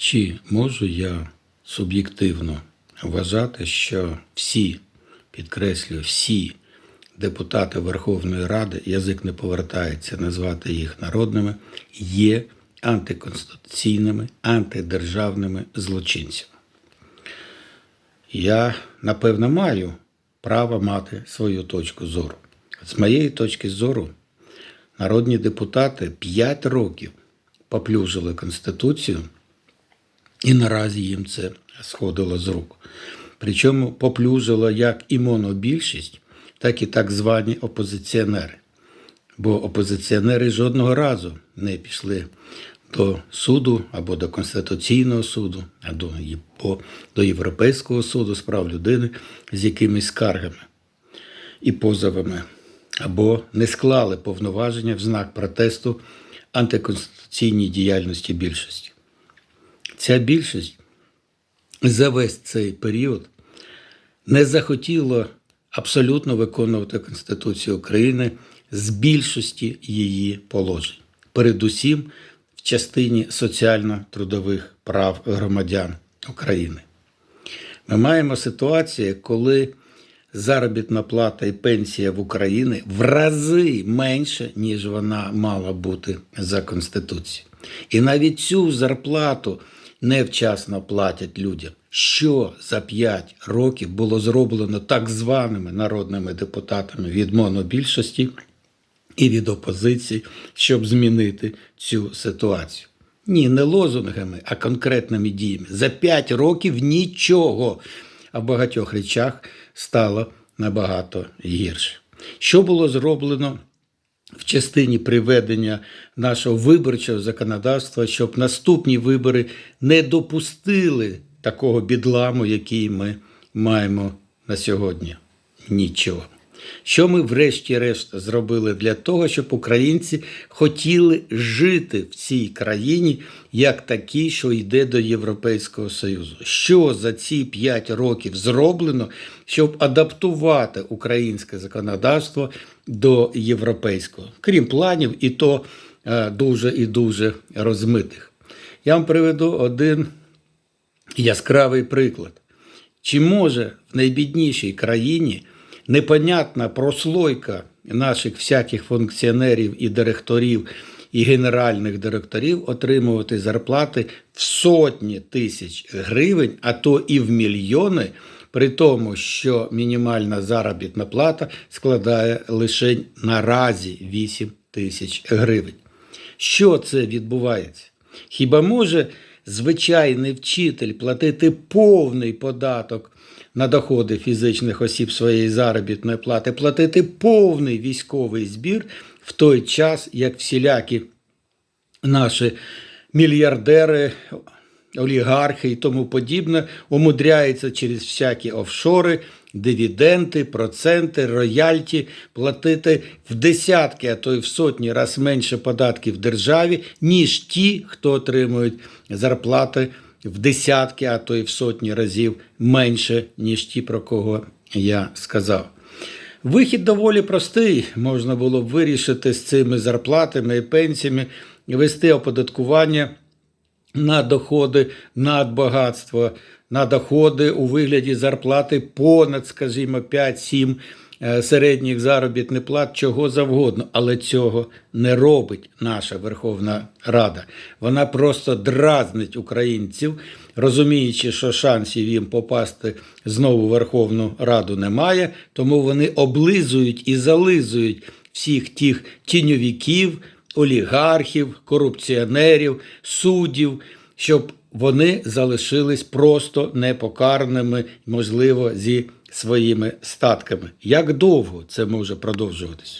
Чи можу я суб'єктивно вважати, що всі, підкреслюю, всі депутати Верховної Ради, язик не повертається назвати їх народними, є антиконституційними, антидержавними злочинцями? Я, напевно, маю право мати свою точку зору. З моєї точки зору, народні депутати 5 років поплюжили Конституцію, і наразі їм це сходило з рук. Причому поплюжила як і монобільшість, так і так звані опозиціонери. Бо опозиціонери жодного разу не пішли до суду або до Конституційного суду, або до Європейського суду з прав людини з якимись скаргами і позовами, або не склали повноваження в знак протесту антиконституційній діяльності більшості. Ця більшість за весь цей період не захотіла абсолютно виконувати Конституцію України з більшості її положень, передусім в частині соціально-трудових прав громадян України. Ми маємо ситуацію, коли заробітна плата і пенсія в Україні в рази менше, ніж вона мала бути за Конституцією. І навіть цю зарплату невчасно платять людям. Що за 5 років було зроблено так званими народними депутатами від монобільшості і від опозиції, щоб змінити цю ситуацію? Ні, не лозунгами, а конкретними діями. За 5 років нічого, а в багатьох речах стало набагато гірше. Що було зроблено в частині приведення нашого виборчого законодавства, щоб наступні вибори не допустили такого бідламу, який ми маємо на сьогодні? Нічого. Що ми, врешті-решт, зробили для того, щоб українці хотіли жити в цій країні як такі, що йде до Європейського Союзу? Що за ці 5 років зроблено, щоб адаптувати українське законодавство до європейського, крім планів, і то е, дуже і дуже розмитих? Я вам приведу один яскравий приклад. Чи може в найбіднішій країні непонятна прослойка наших всяких функціонерів і директорів і генеральних директорів отримувати зарплати в сотні тисяч гривень, а то і в мільйони, при тому, що мінімальна заробітна плата складає лише наразі 8 тисяч гривень. Що це відбувається? Хіба може звичайний вчитель платити повний податок на доходи фізичних осіб своєї заробітної плати, платити повний військовий збір в той час, як всілякі наші мільярдери, олігархи і тому подібне умудряються через всякі офшори, дивіденти, проценти, рояльті платити в десятки, а то й в сотні раз менше податків державі, ніж ті, хто отримують зарплати в десятки, а то й в сотні разів менше, ніж ті, про кого я сказав. Вихід доволі простий. Можна було б вирішити з цими зарплатами і пенсіями, вести оподаткування на доходи надбагатства, на доходи у вигляді зарплати понад, скажімо, 5-7 середніх заробітних плат, чого завгодно, але цього не робить наша Верховна Рада. Вона просто дразнить українців, розуміючи, що шансів їм попасти знову в Верховну Раду немає, тому вони облизують і зализують всіх тих тіньовиків, олігархів, корупціонерів, суддів, щоб вони залишились просто непокарними, можливо, зі своїми статками. Як довго це може продовжуватись?